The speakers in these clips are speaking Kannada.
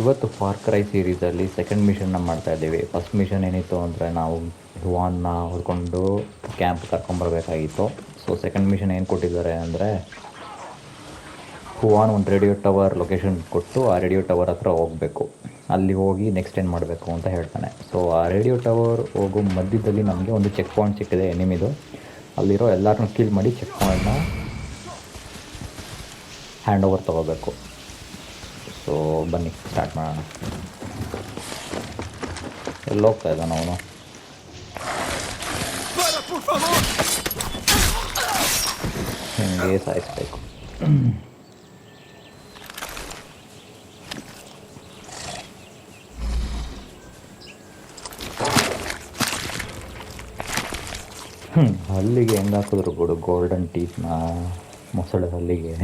ಇವತ್ತು ಫಾರ್ ಕ್ರೈ ಸೀರೀಸಲ್ಲಿ ಸೆಕೆಂಡ್ ಮಿಷನ್ನ ಮಾಡ್ತಾ ಇದ್ದೀವಿ. ಫಸ್ಟ್ ಮಿಷನ್ ಏನಿತ್ತು ಅಂದರೆ ನಾವು ಹುವಾನ್ನ ಹೊಡ್ಕೊಂಡು ಕ್ಯಾಂಪ್ ಕರ್ಕೊಂಬರ್ಬೇಕಾಗಿತ್ತು ಸೊ ಸೆಕೆಂಡ್ ಮಿಷನ್ ಏನು ಕೊಟ್ಟಿದ್ದಾರೆ ಅಂದರೆ ಹುವಾನ್ ಒಂದು ರೇಡಿಯೋ ಟವರ್ ಲೊಕೇಶನ್ ಕೊಟ್ಟು ಆ ರೇಡಿಯೋ ಟವರ್ ಹತ್ರ ಹೋಗಬೇಕು. ಅಲ್ಲಿ ಹೋಗಿ ನೆಕ್ಸ್ಟ್ ಏನು ಮಾಡಬೇಕು ಅಂತ ಹೇಳ್ತಾನೆ. ಸೊ ಆ ರೇಡಿಯೋ ಟವರ್ ಹೋಗೋ ಮಧ್ಯದಲ್ಲಿ ನಮಗೆ ಒಂದು ಚೆಕ್ ಪಾಯಿಂಟ್ ಸಿಕ್ಕಿದೆ ಎನಿಮಿದು ಅಲ್ಲಿರೋ ಎಲ್ಲರನ್ನೂ ಕಿಲ್ ಮಾಡಿ ಚೆಕ್ ಪಾಯಿಂಟ್ನ ಹ್ಯಾಂಡ್ ಓವರ್ ತೊಗೋಬೇಕು. ಸೊ ಬನ್ನಿ ಸ್ಟಾರ್ಟ್ ಮಾಡೋಣ. ಎಲ್ಲಿ ಹೋಗ್ತಾ ಇದ್ದಾನ ಅವನು? ಹಿಂಗೆ ಸಾಯಿಸ್ಬೇಕು. ಹಲ್ಲಿಗೆ ಹೆಂಗೆ ಹಾಕಿದ್ರು ಬಿಡು ಗೋಲ್ಡನ್ ಟೀತ್ನ ಮೊಸಳೆ ಹಲ್ಲಿಗೆ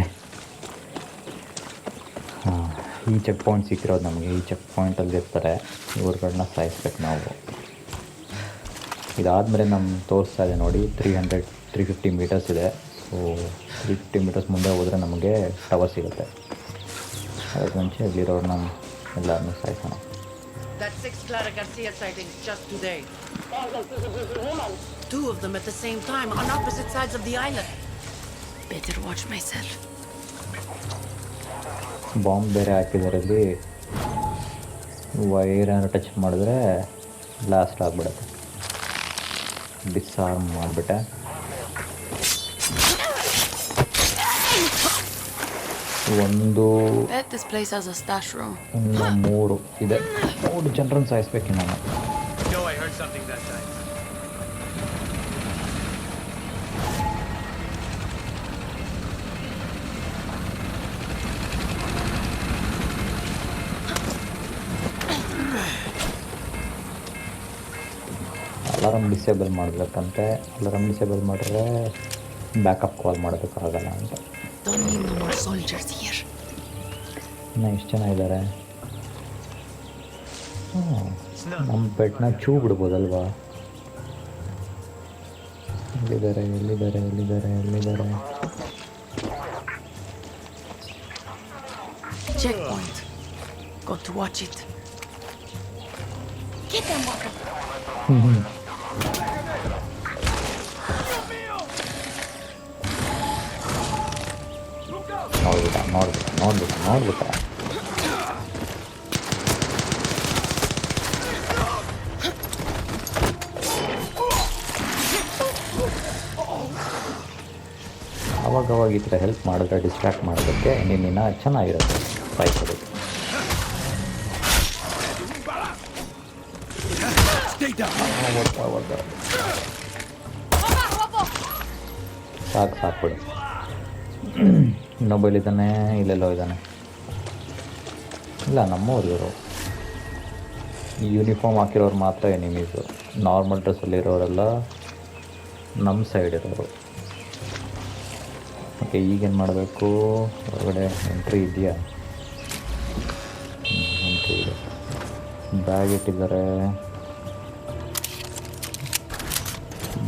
ಈ ಚೆಕ್ ಪಾಯಿಂಟ್ ಸಿಕ್ಕಿರೋದು ನಮಗೆ ಈ ಚೆಕ್ ಪಾಯಿಂಟಲ್ಲಿ ಇರ್ತಾರೆ ಇವ್ರುಗಳನ್ನ ಸಾಯಿಸ್ಬೇಕು ನಾವು ಇದಾದಮೇಲೆ ನಮ್ಮ ತೋರಿಸ್ತಾ ಇದೆ ನೋಡಿ three hundred three fifty metres ಇದೆ ಸೊ ತ್ರೀ ಫಿಫ್ಟಿ ಮೀಟರ್ಸ್ ಮುಂದೆ ಹೋದರೆ ನಮಗೆ ಟವರ್ ಸಿಗುತ್ತೆ ಅದಕ್ಕೆ ಮುಂಚೆ ಇಲ್ಲಿರೋರನ್ನ ಎಲ್ಲರನ್ನೂ ಸಾಯಿಸೋಣ That six Clara Garcia sightings just today. Two of them at the same time on opposite sides of the island. Better watch myself. Bomb ಬೇರೆ ಹಾಕಿದ್ದಾರೆ ಇಲ್ಲಿ ವೈರ್ ಏನಾರು ಟಚ್ ಮಾಡಿದ್ರೆ ಬ್ಲಾಸ್ಟ್ ಆಗಿಬಿಡುತ್ತೆ. ಡಿಸ್ಆರ್ಮ್ ಮಾಡಿಬಿಟ್ಟೆ. ಒಂದು ಮೂರು ಇದೆ. ಮೂರು ಜನರನ್ನು ಸಾಯಿಸ್ಬೇಕು ನಾನು. ಅಲಾರಮ್ ಡಿಸೇಬಲ್ ಮಾಡಬೇಕಂತೆ ಅಲಾರಮ್ ಡಿಸೇಬಲ್ ಮಾಡಿದ್ರೆ ಬ್ಯಾಕಪ್ ಕಾಲ್ ಮಾಡೋದಕ್ಕಾಗಲ್ಲ ಅಂತ. ಇನ್ನು ಎಷ್ಟು ಜನ ಇದ್ದಾರೆ ನಮ್ಮ ಪೆಟ್ನ ಚೂ ಬಿಡ್ಬೋದಲ್ವಾ ಎಲ್ಲಿದ್ದಾರೆ ಎಲ್ಲಿದ್ದಾರೆ ಎಲ್ಲಿದ್ದಾರೆ ಎಲ್ಲಿದ್ದಾರೆ Checkpoint. Got to watch it. Get them, Walker. ನೋಡ್ಬಿಟ್ಟ ನೋಡ್ಬಿಟ್ಟ ನೋಡ್ಬಿಟ್ಟ ನೋಡ್ಬಿಟ್ಟ ಅವಾಗ ಅವಾಗ ಈ ಥರ ಹೆಲ್ಪ್ ಮಾಡಿದ್ರೆ ಡಿಸ್ಟ್ರಾಕ್ಟ್ ಮಾಡೋದಕ್ಕೆ ನಿನ್ನ ಚೆನ್ನಾಗಿರುತ್ತೆ ಸಾಯಿಸೋದಕ್ಕೆ Stay down. ಓದ್ತಾ ಓದ್ತಾ ಸಾಕು ಸಾಕು ಬಿಡು ಇನ್ನೊಬ್ಬ ಇಲ್ಲಿದ್ದಾನೆ ಇಲ್ಲೆಲ್ಲೋ ಇದ್ದಾನೆ. ಇಲ್ಲ, ನಮ್ಮವ್ರು ಇವರು. ಯೂನಿಫಾರ್ಮ್ ಹಾಕಿರೋರು ಮಾತ್ರ ಎನಿಮೀಸು ನಾರ್ಮಲ್ ಡ್ರೆಸ್ಸಲ್ಲಿರೋರೆಲ್ಲ ನಮ್ಮ ಸೈಡ್ ಇರೋರು. ಓಕೆ ಈಗೇನು ಮಾಡಬೇಕು? ಹೊರಗಡೆ ಎಂಟ್ರಿ ಇದೆಯಾ? ಎಂಟ್ರಿ ಇದೆ. ಬ್ಯಾಗ್ ಇಟ್ಟಿದ್ದಾರೆ.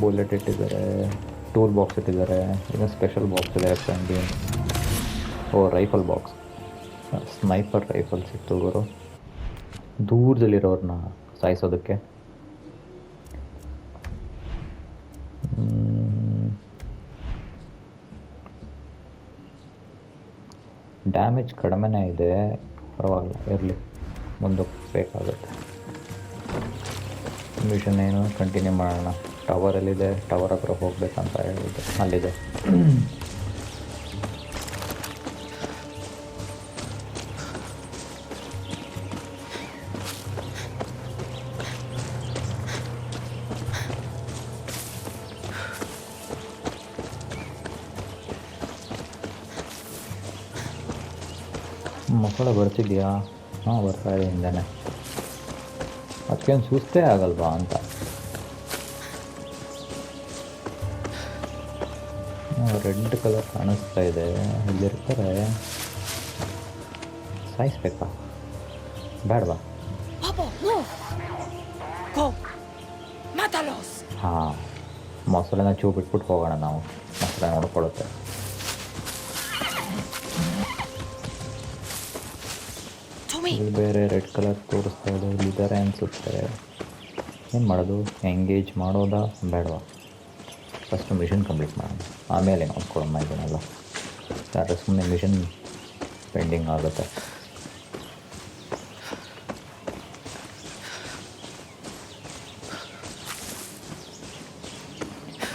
ಬುಲೆಟ್ ಇಟ್ಟಿದ್ದಾರೆ. ಟೂಲ್ ಬಾಕ್ಸ್ ಇಟ್ಟಿದ್ದಾರೆ. ಇನ್ನೂ ಸ್ಪೆಷಲ್ ಬಾಕ್ಸ್ ಇದೆ ಫ್ರೆಂಡಿ ಓ ರೈಫಲ್ ಬಾಕ್ಸ್ ಸ್ನೈಪರ್ ರೈಫಲ್ ಸಿಕ್ತು ಗುರು. ದೂರದಲ್ಲಿರೋರನ್ನ ಸಾಯಿಸೋದಕ್ಕೆ. ಡ್ಯಾಮೇಜ್ ಕಡಿಮೆನೇ ಇದೆ. ಪರವಾಗಿಲ್ಲ, ಇರಲಿ. ಮುಂದಕ್ಕೆ ಬೇಕಾಗುತ್ತೆ ಮಿಷನ್ ಏನು? ಕಂಟಿನ್ಯೂ ಮಾಡೋಣ. ಟವರಲ್ಲಿದೆ ಟವರ್ ಹತ್ರ ಹೋಗ್ಬೇಕಂತ ಹೇಳಿದ್ದೆ. ಅಲ್ಲಿದೆ. ಬರ್ತಿದ್ಯಾ? ಹಾಂ ಬರ್ತಾ ಇದೆ ಹಿಂದೆ ಅದಕ್ಕೇನು ಸುಸ್ತೇ ಆಗಲ್ವಾ ಅಂತ. ರೆಡ್ ಕಲರ್ ಕಾಣಿಸ್ತಾ ಇದೆ. ಇಲ್ಲಿರ್ತಾರೆ. ಸಾಯಿಸ್ಬೇಕಾ? ಬೇಡವಾ! ಹಾಂ ಮೊಸರನ್ನ ಚೂ ಬಿಟ್ಬಿಟ್ಟು ಹೋಗೋಣ ನಾವು. ಮೊಸರ ನೋಡ್ಕೊಳ್ಳುತ್ತೆ. ಇಲ್ಲಿ ಬೇರೆ ರೆಡ್ ಕಲರ್ ತೋರಿಸ್ತಾ ಇದೆ. ಇಲ್ಲಿದ್ದಾರೆ ಅನಿಸುತ್ತೆ. ಏನು ಮಾಡೋದು? ಎಂಗೇಜ್ ಮಾಡೋದಾ? ಬೇಡವಾ? ಫಸ್ಟ್ ಮಿಷನ್ ಕಂಪ್ಲೀಟ್ ಮಾಡೋಣ. ಆಮೇಲೆ ನೋಡ್ಕೊಳಮ್ಮ ಇದನ್ನೆಲ್ಲ. ಸ್ಟಾರ್ಟರ್ಸ್ ಸುಮ್ಮನೆ ಮಿಷನ್ ಪೆಂಡಿಂಗ್ ಆಗುತ್ತೆ.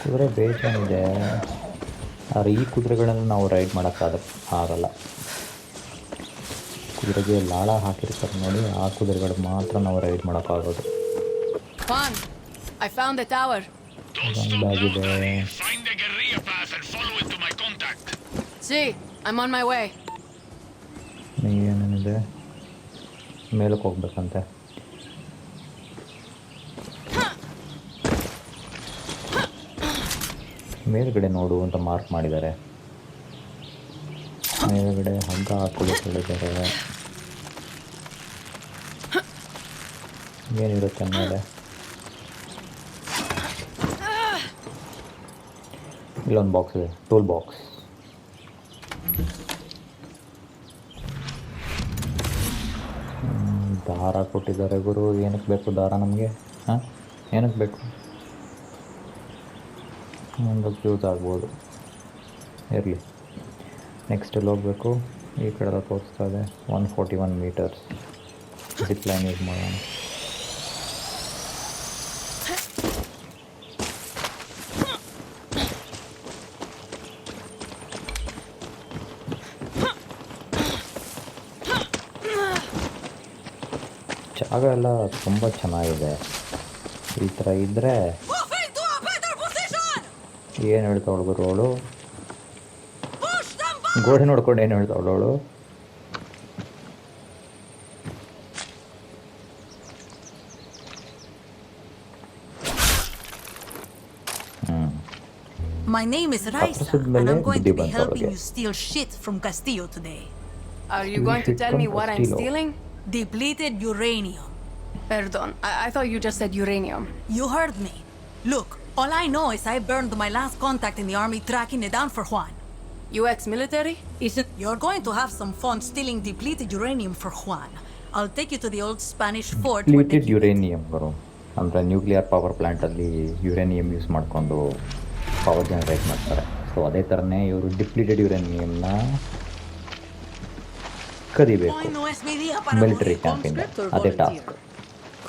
ಕುದುರೆ ಬೇಜಾನಿದೆ ಆದರೆ ಈ ಕುದುರೆಗಳನ್ನು ನಾವು ರೈಡ್ ಮಾಡೋಕ್ಕಾಗ ಆಗಲ್ಲ. ಕುದುರೆಗೆ ಲಾಳ ಹಾಕಿರ್ತಾರೆ ನೋಡಿ ಆ ಕುದುರೆಗಳು ಮಾತ್ರ ನಾವು ರೈಡ್ ಮಾಡೋಕ್ಕಾಗೋದು. ಒಂದಾಗಿದೆ. Way. ಏನೇನಿದೆ ಮೇಲಕ್ಕೆ ಹೋಗ್ಬೇಕಂತೆ. ಮೇಲ್ಗಡೆ ನೋಡು ಅಂತ ಮಾರ್ಕ್ ಮಾಡಿದ್ದಾರೆ. ಮೇಲ್ಗಡೆ ಹಗ್ಗ ಹಾಕೋದು ಏನಿರುತ್ತೆ ಮೇಲೆ ಇಲ್ಲೊಂದು ಬಾಕ್ಸ್ ಇದೆ ಟೂಲ್ ಬಾಕ್ಸ್ ದಾರ ಕೊಟ್ಟಿದ್ದಾರೆ ಗುರು ಏನಕ್ಕೆ ಬೇಕು ದಾರ ನಮಗೆ? ಹಾಂ? ಏನಕ್ಕೆ ಬೇಕು? ಮುಂದಕ್ಕೆ ಯೂಸ್ ಆಗ್ಬೋದು. ಇರಲಿ. ನೆಕ್ಸ್ಟ್ ಎಲ್ಲಿ ಹೋಗಬೇಕು? ಈ ಕಡೆ ತೋರಿಸ್ತಾ ಇದೆ. One forty one metres zip line use ಮಾಡೋಣ. ಜಾಗ ಎಲ್ಲ ತುಂಬ ಚೆನ್ನಾಗಿದೆ ಈ ಥರ ಇದ್ದರೆ! ಏನು ಹೇಳ್ತಾವಳು ಗುರು ಅವಳು! ಗೋಡೆ ನೋಡ್ಕೊಂಡು ಏನು ಹೇಳ್ತಾವಳು ಅವಳು My name is Raisa, and I'm going to be helping you steal shit from Castillo today. Are you going to tell me what I'm stealing? Depleted uranium. Perdon, I, I thought you just said uranium. You heard me. Look, all I know is I burned my last contact in the army tracking it down for Juan. You ex-military? Isn't you're going to have some fun stealing depleted uranium for Juan. I'll take you to the old Spanish fort Depleted uranium, bro. ಅಂದರೆ ನ್ಯೂಕ್ಲಿಯರ್ ಪವರ್ ಪ್ಲ್ಯಾಂಟಲ್ಲಿ ಯುರೇನಿಯಂ ಯೂಸ್ ಮಾಡಿಕೊಂಡು ಪವರ್ ಜನರೇಟ್ ಮಾಡ್ತಾರೆ ಸೊ ಅದೇ ಥರನೇ ಇವರು ಡಿಪ್ಲೀಟೆಡ್ ಯುರೇನಿಯಂನ ಕದಿಬೇಕು ಮಿಲಿಟರಿ. ಕ್ಯಾಂಪಿಂದ ಅದೇ volunteer?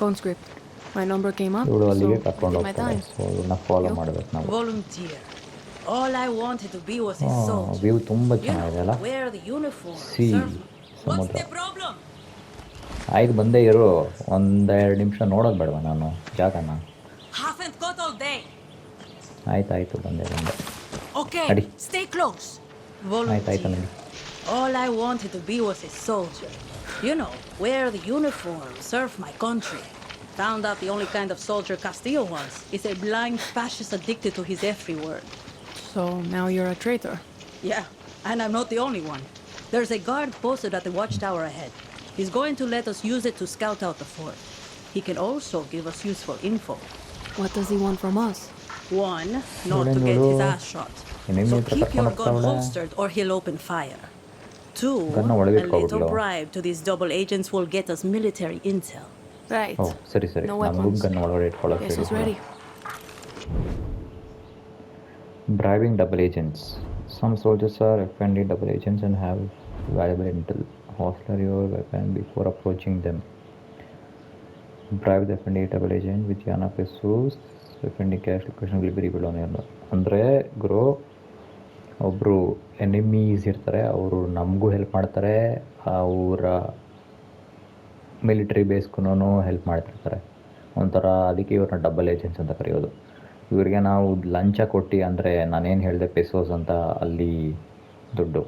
Task Conscript. My number came up, ಇವಳು ಅಲ್ಲಿಗೆ so ಕರ್ಕೊಂಡು I did my ಹೋಗ್ತಾರೆ time. ಸೊ ಇವನ್ನ ಫಾಲೋ You? ಮಾಡಬೇಕು ನಾವು Volunteer. All I wanted to be was a soldier. View ತುಂಬ You ಚೆನ್ನಾಗಿದೆ ಅಲ್ಲ know, wear the uniform. Sea, serve. What's ಸಮುದ್ರ. the problem? ಆಯ್ತು ಬಂದೇ ಇರು ಒಂದೆರಡು ನಿಮಿಷ ನೋಡೋದು ಬೇಡವಾ ನಾನು ಜಾಗನ Haven't got all day. ಆಯ್ತು ಆಯಿತು ಬಂದೆ ಬಂದೆ Okay, Adi. stay close. ಆಯ್ತು ಆಯ್ತು Volunteer. ನನಗೆ All I wanted to be was a soldier. You know, wear the uniform, serve my country. Found out the only kind of soldier Castillo was is a blind fascist addicted to his every word. So now you're a traitor? Yeah, and I'm not the only one. There's a guard posted at the watchtower ahead. He's going to let us use it to scout out the fort. He can also give us useful info. What does he want from us? One, not to get his ass shot. So keep your gun holstered or he'll open fire Two, ಗನ್ನ a ಒಳಗೆ little ಇಟ್ಕೊಬಿಡ್ಲು. bribe to these double agents will get us military intel. Right. ಓ ಸರಿ ಸರಿ No ನಮಗೂ weapons. ಗನ್ ಒಳಗಡೆ ಇಟ್ಕೊಳ್ಳೋಕೆ Guess who's ready? Bribing double agents. Some soldiers are FND double agents and have valuable intel. Hostler your weapon before approaching them. Bribe the FND double agent with Yana pesos. FND cash location will be revealed on your ಅಂದರೆ ಗುರು ಒಬ್ಬರು ಎನಿಮೀಸ್ ಇರ್ತಾರೆ, ಅವರು ನಮಗೂ ಹೆಲ್ಪ್ ಮಾಡ್ತಾರೆ, ಅವರ ಮಿಲಿಟ್ರಿ ಬೇಸ್ಗೂ ಹೆಲ್ಪ್ ಮಾಡ್ತಿರ್ತಾರೆ. ಒಂಥರ ಅದಕ್ಕೆ ಇವ್ರನ್ನ ಡಬಲ್ ಏಜೆಂಟ್ಸ್ ಅಂತ ಕರೆಯೋದು. ಇವರಿಗೆ ನಾವು ಲಂಚ ಕೊಟ್ಟು ಅಂದರೆ ನಾನೇನು ಹೇಳಿದೆ ಪೆಸೋಸ್ ಅಂತ ಅಲ್ಲಿ ದುಡ್ಡು.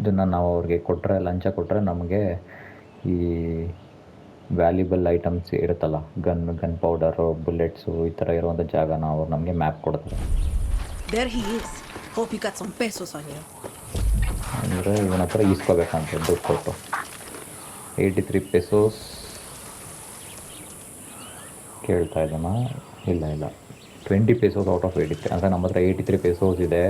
ಇದನ್ನು ನಾವು ಅವ್ರಿಗೆ ಕೊಟ್ಟರೆ ಲಂಚ ಕೊಟ್ಟರೆ ನಮಗೆ ಈ ವ್ಯಾಲ್ಯೂಬಲ್ ಐಟಮ್ಸ್ ಇರುತ್ತಲ್ಲ ಗನ್ ಗನ್ ಪೌಡರು ಬುಲೆಟ್ಸು ಈ ಥರ ಇರುವಂಥ ಜಾಗನ ಅವ್ರು ನಮಗೆ ಮ್ಯಾಪ್ ಕೊಡ್ತಾರೆ. There he is. Hope you got some pesos on you. ಅಂದರೆ ಇವನ ಹತ್ರ ಈಸ್ಕೋಬೇಕಂತ ದುಡ್ಡು ಕೊಟ್ಟು ಏಯ್ಟಿ ತ್ರೀ ಪೆಸೋಸ್ ಕೇಳ್ತಾ ಇದ್ದಾನ ಇಲ್ಲ ಇಲ್ಲ twenty pesos out of eighty three ಅಂದರೆ ನಮ್ಮ ಹತ್ರ ಏಯ್ಟಿ ತ್ರೀ ಪೆಸೋಸ್ ಇದೆ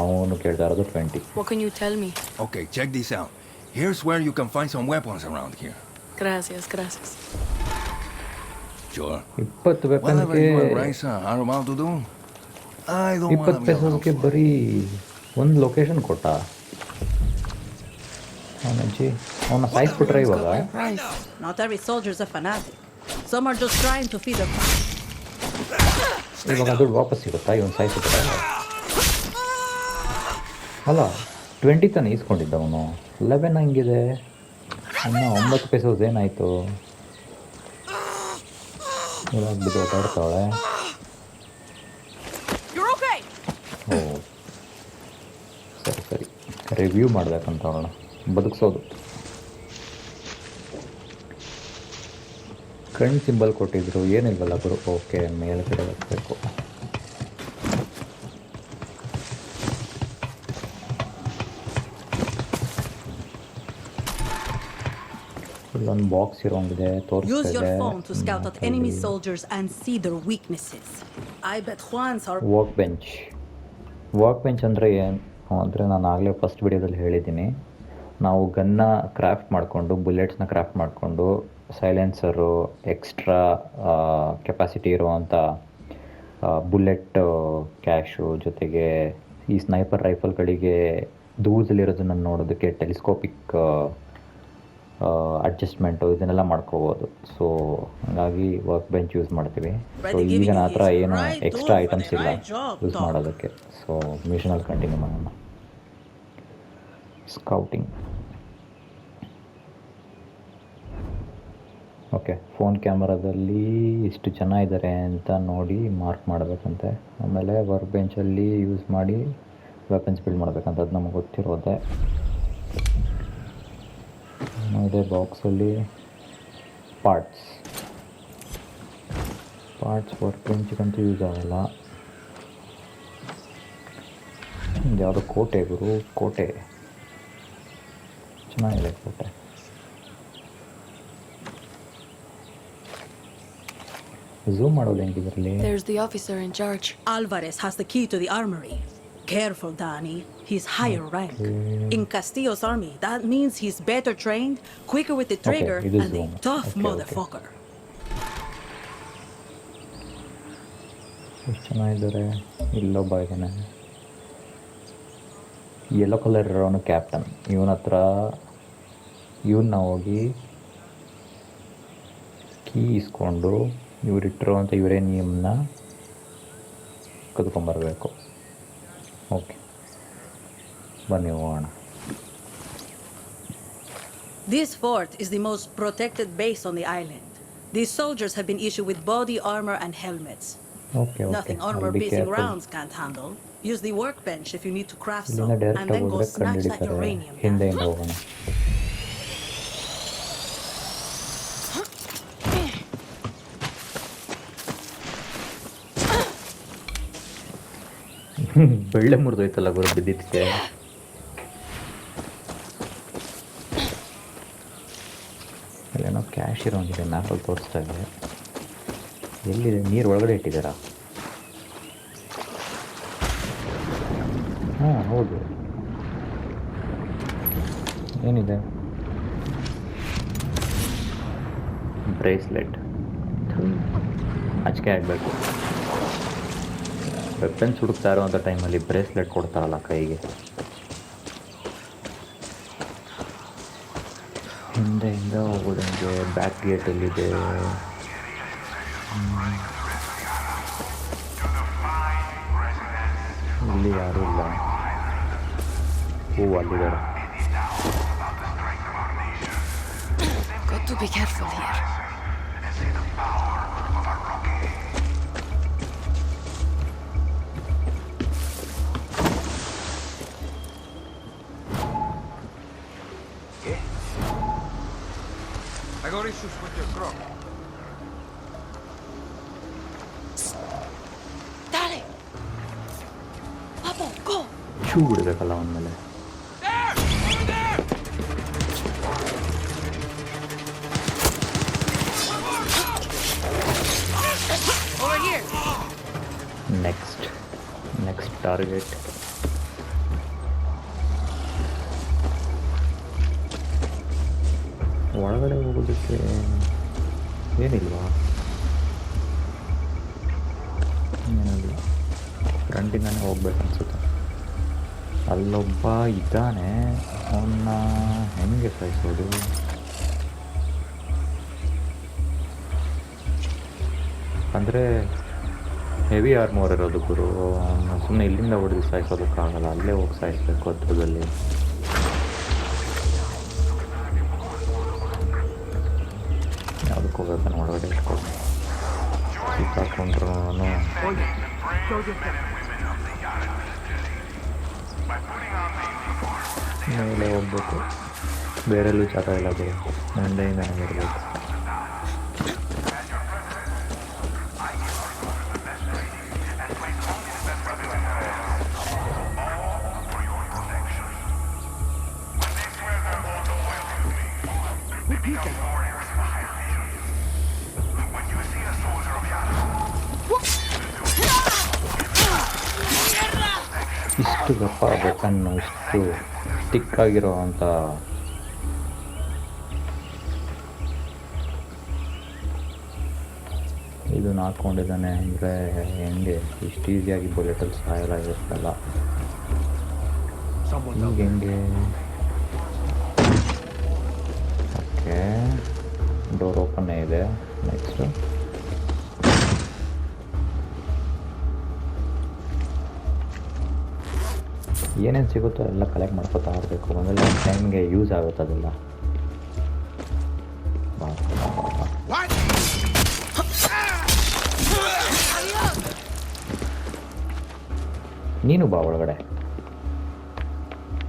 ಅವನು ಕೇಳ್ತಾ ಇರೋದು twenty What can you tell me? Okay, check this out. Here's where you can find some weapons around here. Gracias, gracias. Sure. ಇಪ್ಪತ್ತು Whatever ವೆಪನ್ಗೆ you and Raisa are about to do, I don't want ಇಪ್ಪತ್ತು ಪೈಸಕ್ಕೆ ಬರೀ ಒಂದು ಲೊಕೇಶನ್ ಕೊಟ್ಟ. ಅವನಜ್ಜಿ ಅವನ ಸಾಯಿಸ್ಬಿಟ್ರೆ ಇವಾಗ. ಇವಾಗ ದುಡ್ಡು ವಾಪಸ್ ಸಿಗುತ್ತಾ? ಇವನು ಸಾಯಿಸ್ಬಿಟ್ರೆ ಅಲ್ಲ ಟ್ವೆಂಟಿ ತಾನೆ ಈಸ್ಕೊಂಡಿದ್ದ ಅವನು. ಲೆವೆನ್ ಹಂಗಿದೆ. ಅಣ್ಣ ಒಂಬತ್ತು ಪೆಸೋಸ್ ಏನಾಯಿತು? ಇವಾಗ ಬಿದ್ದು ಓದಾಡ್ತಾವಳೆ You're okay! ಓ ಸರಿ ಸರಿ ರಿವ್ಯೂ ಮಾಡ್ಬೇಕಂತ ಅವಳ ಬದುಕಿಸೋದು. ಕಣ್ ಸಿಂಬಲ್ ಕೊಟ್ಟಿದ್ರು ಏನಿಲ್ವಲ್ಲ ಗುರು? ಓಕೆ ಮೇಲ್ಗಡೆ ಹೋಗ್ಬೇಕು ಇಲ್ಲೊಂದು ಬಾಕ್ಸ್ ಇರೋಂಗಿದೆ ತೋರಿಸ್ತಿದೆ ವರ್ಕ್ ಬೆಂಚ್ ವರ್ಕ್ ಬೆಂಚ್ ಅಂದರೆ ಏನು? ಅಂದರೆ ನಾನು ಆಗಲೇ ಫಸ್ಟ್ ವಿಡಿಯೋದಲ್ಲಿ ಹೇಳಿದ್ದೀನಿ. ನಾವು ಗನ್ನ ಕ್ರಾಫ್ಟ್ ಮಾಡಿಕೊಂಡು ಬುಲೆಟ್ಸ್ನ ಕ್ರಾಫ್ಟ್ ಮಾಡಿಕೊಂಡು ಸೈಲೆನ್ಸರು ಎಕ್ಸ್ಟ್ರಾ ಕೆಪಾಸಿಟಿ ಇರುವಂಥ ಬುಲೆಟ್ ಕ್ಯಾಶು ಜೊತೆಗೆ ಈ ಸ್ನೈಪರ್ ರೈಫಲ್ಗಳಿಗೆ ದೂರದಲ್ಲಿರೋದನ್ನು ನೋಡೋದಕ್ಕೆ ಟೆಲಿಸ್ಕೋಪಿಕ್ ಅಡ್ಜಸ್ಟ್ಮೆಂಟು ಇದನ್ನೆಲ್ಲ ಮಾಡ್ಕೋಬೋದು. ಸೊ ಹಾಗಾಗಿ ವರ್ಕ್ ಬೆಂಚ್ ಯೂಸ್ ಮಾಡ್ತೀವಿ ಸೊ ಈಗ his ಏನು ಎಕ್ಸ್ಟ್ರಾ ಐಟಮ್ಸ್ ಇಲ್ಲ ಯೂಸ್ ಮಾಡೋದಕ್ಕೆ. ಸೊ ಮಿಷನಲ್ಲಿ ಕಂಟಿನ್ಯೂ ಮಾಡೋಣ. ಸ್ಕೌಟಿಂಗ್ ಓಕೆ ಫೋನ್ ಕ್ಯಾಮರಾದಲ್ಲಿ ಇಷ್ಟು ಜನ ಇದ್ದಾರೆ ಅಂತ ನೋಡಿ ಮಾರ್ಕ್ ಮಾಡಬೇಕಂತೆ. ಆಮೇಲೆ ವರ್ಕ್ ಬೆಂಚಲ್ಲಿ ಯೂಸ್ ಮಾಡಿ ವೆಪನ್ಸ್ ಬಿಲ್ಡ್ ಮಾಡಬೇಕಂತ ಅದು ನಮಗೆ ಗೊತ್ತಿರೋದೆ. ಇದೆ ಬಾಕ್ಸಲ್ಲಿ ಪಾರ್ಟ್ಸ್ ಪಾರ್ಟ್ಸ್ ವರ್ಕ್ ಬೆಂಚ್ಗಂತೂ ಯೂಸ್ ಆಗಲ್ಲ. ಯಾವುದೋ ಕೋಟೆ ಗುರು? ಕೋಟೆ. ಚೆನ್ನಾಗಿದೆ ಕೋಟೆ ಝೂಮ್ ಮಾಡೋದು ಹೆಂಗೆ ಇದರಲ್ಲಿ There's the officer in charge. Alvarez has the key to the armory. Careful, Danny. He's higher rank. In Castillo's army, that means he's better trained, quicker with the trigger, it is and a wrong. tough Okay, okay. motherfucker. ಎಷ್ಟು ಜನ ಇದ್ದಾರೆ ಇಲ್ಲೊಬ್ಬ ಇದ್ದಾನೆ ಯೆಲ್ಲೋ ಕಲರ್ ಇರೋನು ಕ್ಯಾಪ್ಟನ್ ಇವನ ಹತ್ರ ಇವನ್ನ ಹೋಗಿ ಕೀ ಇಸ್ಕೊಂಡು ಇವರಿಟ್ಟಿರುವಂಥ ಯುರೇನಿಯಮ್ನ ಕದ್ಕೊಂಬರ್ಬೇಕು ಓಕೆ ಬನ್ನಿ ಹೋಗೋಣ This fort is the most protected base on the island. These soldiers have been issued with body armor and helmets. Okay, okay. Nothing armor piercing rounds can't handle. Use the workbench if you need to craft some, and then go snatch that uranium. ಹಿಂದೆಯಿಂದ ಹೋಗೋಣ. ಬೆಳ್ಳೆ ಮುರಿದೋಯ್ತಲ್ಲ ಗುರು ಬಿದ್ದಿದ್ದಕ್ಕೆ. ಅಲ್ಲೇನೋ ಕ್ಯಾಶ್ ಇರೋಂಗಿದೆ ಮ್ಯಾಪಲ್ಲಿ ತೋರಿಸ್ತಾ ಇದೆ. ಎಲ್ಲಿದೆ? ನೀರು ಒಳಗಡೆ ಇಟ್ಟಿದ್ದೀರಾ ಹಾಂ ಹೌದು. ಏನಿದೆ? ಬ್ರೇಸ್ಲೆಟ್. ಆಚಿಕೆ ಆಗಬೇಕು ವೆಪನ್ಸ್ ಹುಡುಕ್ತಾ ಇರೋವಂಥ ಟೈಮಲ್ಲಿ ಬ್ರೇಸ್ಲೆಟ್ ಕೊಡ್ತಾರಲ್ಲ ಕೈಗೆ. ಹಿಂದೆಯಿಂದ ಹೋಗೋದಂಗೆ ಬ್ಯಾಕ್ ಗೇಟಲ್ಲಿದೆ ಇಲ್ಲಿ ಯಾರೂ ಇಲ್ಲ. Ooh, Alligator. Got to be careful here. I got issues with your crop. Dale! Vamos, go! Shoot the han eller? Next next target ಒಳಗಡೆ ಹೋಗೋದಕ್ಕೆ ಏನಿಲ್ವಾ? ಏನಿಲ್ಲ. ಫ್ರಂಟಿಂದಾನೆ ಹೋಗ್ಬೇಕು ಅನ್ಸುತ್ತೆ. ಅಲ್ಲೊಬ್ಬ ಇದ್ದಾನೆ, ಅವನ್ನ ಹೆಂಗೆ ಸಾಯಿಸೋದು ಅಂದರೆ ಹೆವಿ ಆರ್ಮೋರ್ ಇರೋದು ಗುರು. ಸುಮ್ಮನೆ ಇಲ್ಲಿಂದ ಹೊಡೆದು ಸಾಯಿಸೋದಕ್ಕಾಗಲ್ಲ ಅಲ್ಲೇ ಹೋಗಿ ಸಾಯಿಸ್ಬೇಕು ಹತ್ರದಲ್ಲಿ. ಯಾವುದಕ್ಕೆ ಹೋಗ್ಬೇಕು ಒಳಗಡೆ ಇಟ್ಕೊಂಡು ಸಿಕ್ಕಾಕೊಂಡ್ರು ಮೇಲೆ ಹೋಗ್ಬೇಕು. ಬೇರೆಲ್ಲೂ ಜಾಗ ಇಲ್ಲ ಗುರು. ಮಂಡೆಯಿಂದನೇ ಬರಬೇಕು ಇಷ್ಟು ದಪ್ಪ ಬೆಕ್ಕನ್ನು ಇಷ್ಟು ಸ್ಟಿಕ್ ಆಗಿರೋ ಅಂಥ ಇದನ್ನ ಹಾಕ್ಕೊಂಡಿದ್ದಾನೆ ಅಂದರೆ ಹೆಂಗೆ? ಇಷ್ಟು ಈಸಿಯಾಗಿ ಬುಲೆಟಲ್ಲಿ ಸಾಯಲ್ಲ ಇರುತ್ತಲ್ಲ. ಈಗ ಹೆಂಗೆ ಓಕೆ ಡೋರ್ ಓಪನ್ ಇದೆ? ನೆಕ್ಸ್ಟು ಏನೇನು ಸಿಗುತ್ತೋ ಎಲ್ಲ ಕಲೆಕ್ಟ್ ಮಾಡ್ಕೊತಾ ಇರಬೇಕು. ಆಮೇಲೆ ಟೈಮ್ಗೆ ಯೂಸ್ ಆಗುತ್ತೆ ಅದೆಲ್ಲ. ನೀನು ಬಾ ಒಳಗಡೆ.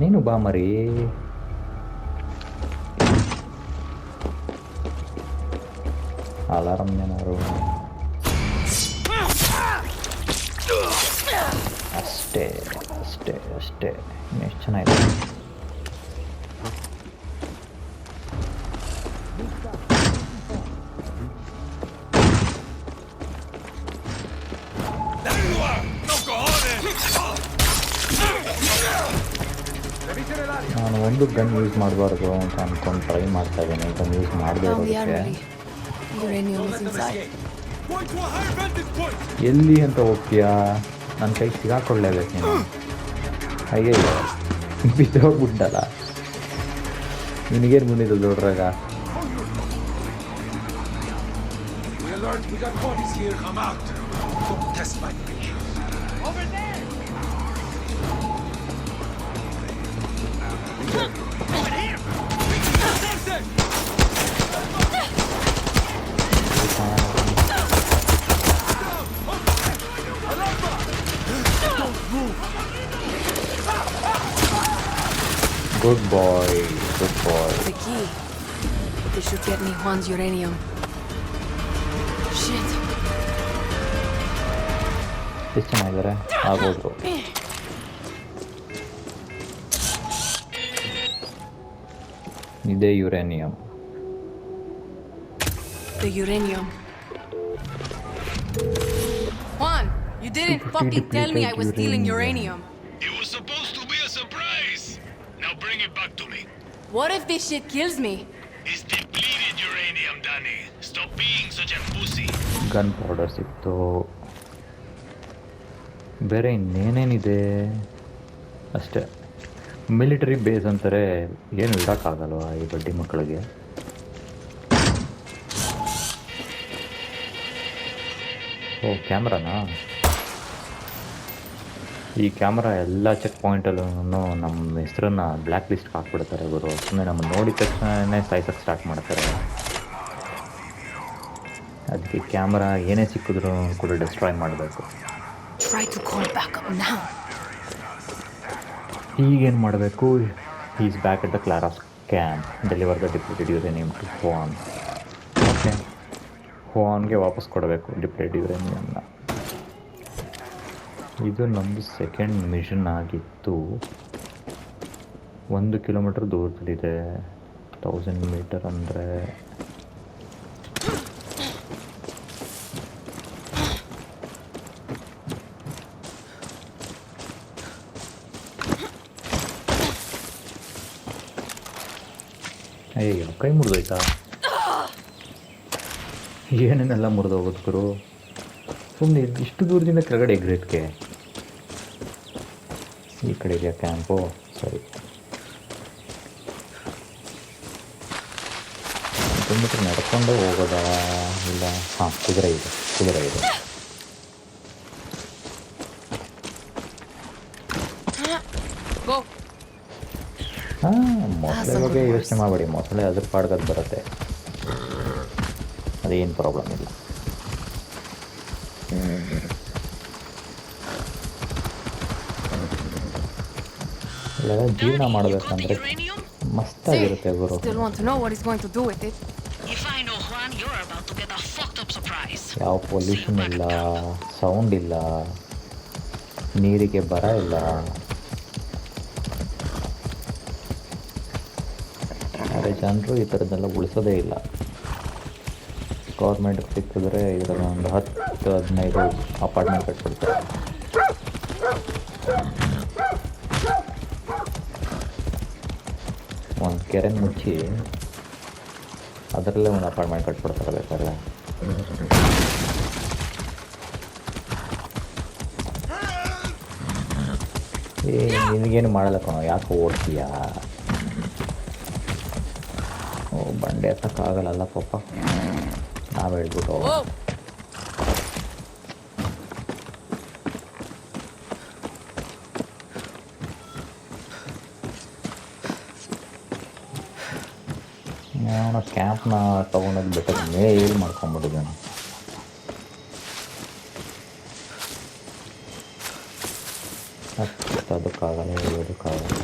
ನೀನು ಬಾ ಮರಿ. ಅಲಾರಂ ಏನಾರು ಅಷ್ಟೇ. ಇನ್ನೆಷ್ಟು ಎಷ್ಟು ಚೆನ್ನಾಗಿದೆ. ನಾನು ಒಂದು ಗನ್ ಯೂಸ್ ಮಾಡಬಾರ್ದು ಅಂತ ಅಂದ್ಕೊಂಡು ಟ್ರೈ ಮಾಡ್ತಾ ಇದ್ದೀನಿ. ಗನ್ ಯೂಸ್ ಮಾಡದೇ ಇರೋದಕ್ಕೆ! ಎಲ್ಲಿ ಅಂತ ಹೋಗ್ತೀಯಾ? ನನ್ನ ಕೈ ಸಿಗಾಕೊಳ್ಳೇಬೇಕು ನೀನು. ಹಾಗೆ ಬಿದ್ದೋಗ್ಬಿಟ್ಟಲ್ಲ ನಿನಗೇನು ಬಂದಿದ್ದು ದೊಡ್ಡರಾಗ We alert, we got bodies here. I'm out. Don't test my Good bye good bye The key. This should get me Juan's uranium. Shit. ಎಷ್ಟು ಚೆನ್ನಾಗಿದ್ದಾರೆ ಆಗೋದ್ರು ಇದೇ uranium The uranium. Juan, you didn't fucking tell me I was stealing uranium. What if this shit kills me? It's depleted uranium, Danny. Stop being such a pussy. gunpowder powder ಸಿಕ್ತು ಬೇರೆ ಇನ್ನೇನೇನಿದೆ ಅಷ್ಟೇ ಮಿಲಿಟರಿ ಬೇಸ್ ಅಂತಾರೆ ಏನು ಇಡೋಕ್ಕಾಗಲ್ವಾ ಈ ಬಡ್ಡಿ ಮಕ್ಕಳಿಗೆ ಓ ಕ್ಯಾಮ್ರಾನಾ ಈ ಕ್ಯಾಮ್ರಾ ಎಲ್ಲ ಚೆಕ್ ಪಾಯಿಂಟಲ್ಲೂ ನಮ್ಮ ಹೆಸರನ್ನ ಬ್ಲ್ಯಾಕ್ ಲಿಸ್ಟ್ಗೆ ಹಾಕ್ಬಿಡ್ತಾರೆ ಇವರು ಸುಮ್ಮನೆ ನಮ್ಮ ನೋಡಿದ ತಕ್ಷಣನೇ ಸಾಯ್ಸಕ್ಕೆ ಸ್ಟಾರ್ಟ್ ಮಾಡ್ತಾರೆ. ಅದಕ್ಕೆ ಕ್ಯಾಮ್ರಾ ಏನೇ ಸಿಕ್ಕಿದ್ರು ಕೂಡ ಡಿಸ್ಟ್ರಾಯ್ ಮಾಡಬೇಕು. ಈಗೇನು ಮಾಡಬೇಕು? Is back at the Clara's can deliver the deputed name to phone okay ಫೋನ್ಗೆ ವಾಪಸ್ ಕೊಡಬೇಕು ಡಿಪ್ಯೂಟೆಡ್ ಯುರೇನಿಯಮ್ನ ಇದು ನಮ್ಮದು ಸೆಕೆಂಡ್ ಮಿಷನ್ ಆಗಿತ್ತು. ಒಂದು ಕಿಲೋಮೀಟರ್ ದೂರದಲ್ಲಿದೆ. ತೌಸಂಡ್ ಮೀಟರ್ ಅಂದರೆ. ಅಯ್ಯೋ ಕೈ ಮುರಿದೋಯ್ತಾ? ಏನೇನೆಲ್ಲ ಮುರಿದೋಗೋದು ಗುರು? ಸುಮ್ಮನೆ ಇಷ್ಟು ದೂರದಿಂದ ಕೆಳಗಡೆ ಎಗ್ರಿಟ್ಗೆ ಈ ಕಡೆ ಇದೆಯಾ ಕ್ಯಾಂಪು ಸರಿ. ಕಿಲೋಮೀಟ್ರ್ ನಡ್ಕೊಂಡು ಹೋಗೋದಾ? ಇಲ್ಲ ಹಾಂ ಕುದುರೆ ಇದೆ ಕುದುರೆ ಇದೆ. ಹಾಂ ಮೊಸಳೆ ಬಗ್ಗೆ ಯೋಚನೆ ಮಾಡಬೇಡಿ. ಮೊಸಳೆ ಅದ್ರ ಪಾಡ್ಗದು ಬರುತ್ತೆ. ಅದೇನು ಪ್ರಾಬ್ಲಮ್ ಇಲ್ಲ ಇಲ್ಲೆಲ್ಲ ಜೀವನ ಮಾಡಬೇಕಂದ್ರೆ Uranium? ಮಸ್ತಾಗಿರುತ್ತೆ Guru Still want to know what he's going to do with it. If I know Juan, you're about to ಜೀವನ ಮಾಡಬೇಕಂದ್ರೆ ಮಸ್ತಾಗಿರುತ್ತೆ ಗುರು. ಯಾವ ಪೊಲ್ಯೂಷನ್ ಇಲ್ಲ ಸೌಂಡ್ ಇಲ್ಲ ನೀರಿಗೆ ಬರ ಇಲ್ಲ. ಆದರೆ ಜನರು ಈ ಥರದ್ದೆಲ್ಲ ಉಳಿಸೋದೇ ಇಲ್ಲ. ಗೌರ್ಮೆಂಟ್ಗೆ ಸಿಕ್ಕಿದ್ರೆ ಇದರ ಒಂದು ಹತ್ತು ಹದಿನೈದು ಅಪಾರ್ಟ್ಮೆಂಟ್ ಕಟ್ಬಿಡ್ತಾರೆ ಒಂದು ಕೆರೆ ಮುಚ್ಚಿ ಅದರಲ್ಲೇ ಒಂದು ಅಪಾರ್ಟ್ಮೆಂಟ್ ಕಟ್ಬಿಡ್ತಾರೆ ಬೇಕಾದ್ರೆ ಏ ನಿನಗೇನು ಮಾಡಲ್ಲ ಕಣೋ ಯಾಕೆ ಓಡ್ತೀಯಾ ಓ ಬಂಡೆ ಹತ್ತಕ್ಕಾಗಲ್ಲ ಪಾಪ ನಾವು ಹೇಳ್ಬಿಟ್ಟು Whoa! ಅವನ ಕ್ಯಾಂಪ್ನ ತೊಗೊಂಡೋಗಿ ಬೆಟ್ಟದ ಮೇಲೆ ಮಾಡ್ಕೊಂಬಿಟ್ಟಿದ್ದಾನೆ ಹತ್ತೋದಕ್ಕಾಗಲ್ಲ ಹೇಳೋದಕ್ಕಾಗಲ್ಲ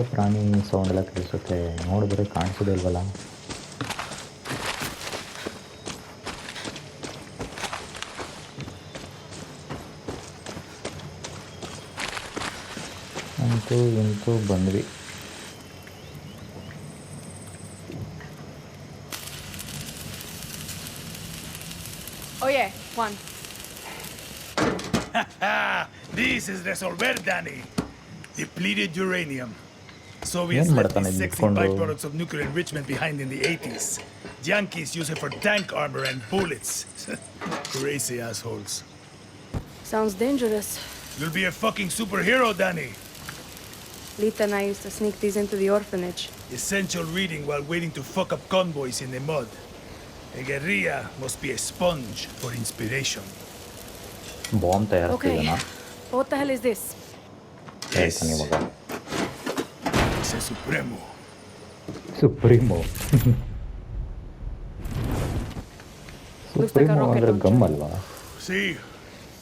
ಪ್ರಾಣಿ ಸೌಂಡ್ ಎಲ್ಲ ಕೇಳಿಸುತ್ತೆ ನೋಡಿದ್ರೆ ಕಾಣಿಸೋದಿಲ್ವಲ್ಲ ಅಂತೂ ಇಂತೂ ಬಂದ್ವಿ This is the Solver Danny, depleted uranium. Soviets left these sexy byproducts of nuclear enrichment behind in the 80s. Yankees use it for tank armor and bullets. Crazy assholes. Sounds dangerous. You'll be a fucking superhero, Danny. Lita and I used to sneak these into the orphanage. Essential reading while waiting to fuck up convoys in the mud. A guerrilla must be a sponge for inspiration. Bomb okay. What the hell is this? Yes. ಇವಾಗ It's a Supremo. Supremo Looks like a supremo rocket ಅಂದ್ರೆ launcher. ಗಮ್ ಅಲ್ವಾ See,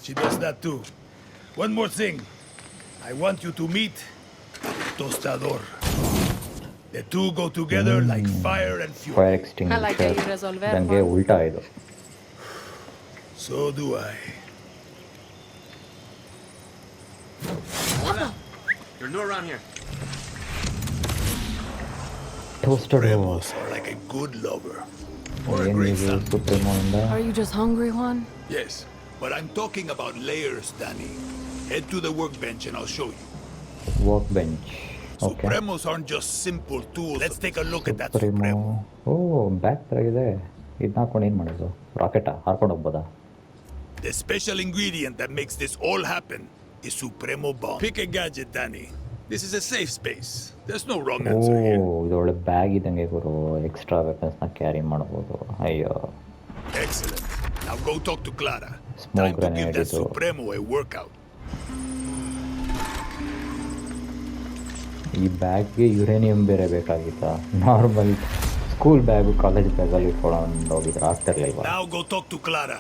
she does that too. One more thing. I want you to meet Tostador. The two go together like fire and fuel. Fire I like how you resolve it, ನನಗೆ Juan. ಉಲ್ಟಾ ಇದು So do I. You're new around here. Toasted Rebels are like a good lover. Or a great ಏನಿದು son. ಸುಪ್ರೀಮೋ ಇಂದ Are you just hungry, Juan? Yes, but I'm talking about layers, Danny. Head to the workbench and I'll show you. Workbench okay Supremos aren't just simple tools. Let's take a look at that supremo Supremo. O bag ಥರ ಇದೆ ಇದನ್ನ ಹಾಕೊಂಡು ಏನು ಮಾಡೋದು ರಾಕೆಟಾ ಹಾರ್ಕೊಂಡು ಹೋಗ್ಬೋದಾ The special ingredient that makes this all happen is Supremo Bomb. Pick a gadget, Danny. This is a safe space. That's no wrong answer ಇದು ಒಳ್ಳೆ ಬ್ಯಾಗ್ ಇದ್ದಂಗೆ ಗುರು. ಎಕ್ಸ್ಟ್ರಾ ವೆಪನ್ಸ್ನ ಕ್ಯಾರಿ ಮಾಡಬಹುದು ಅಯ್ಯೋ. Excellent now go talk to Clara smoke grenade is supreme way work out ಈ ಬ್ಯಾಗ್ಗೆ ಯುರೇನಿಯಂ ಬೇರೆ ಬೇಕಾಗಿತ್ತು? Normal school bag college bag ಅಲ್ಲಿ ಇಟ್ಕೊಳ್ಳೋಣ ಹೋಗಿದ್ರೆ ಆಗ್ತಿರಲಿಲ್ಲ ಇವಾಗ ನಾವು go talk to Clara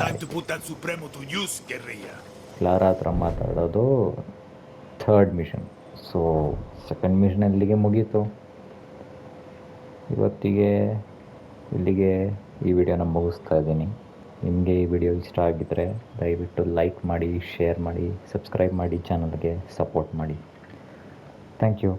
time to put that supreme to use guerrilla Clara ಹತ್ರ ಮಾತಾಡೋದು third mission so second mission ಅಲ್ಲಿಗೆ ಮುಗೀತು. ಇವತ್ತಿಗೆ ಇಲ್ಲಿಗೆ ಈ ವಿಡಿಯೋನ ಮುಗಿಸ್ತಾ ಇದ್ದೀನಿ. ನಿಮಗೆ ಈ ವಿಡಿಯೋ ಇಷ್ಟ ಆಗಿದ್ದರೆ ದಯವಿಟ್ಟು ಲೈಕ್ ಮಾಡಿ ಶೇರ್ ಮಾಡಿ ಸಬ್ಸ್ಕ್ರೈಬ್ ಮಾಡಿ ಚಾನಲ್ಗೆ ಸಪೋರ್ಟ್ ಮಾಡಿ. Thank you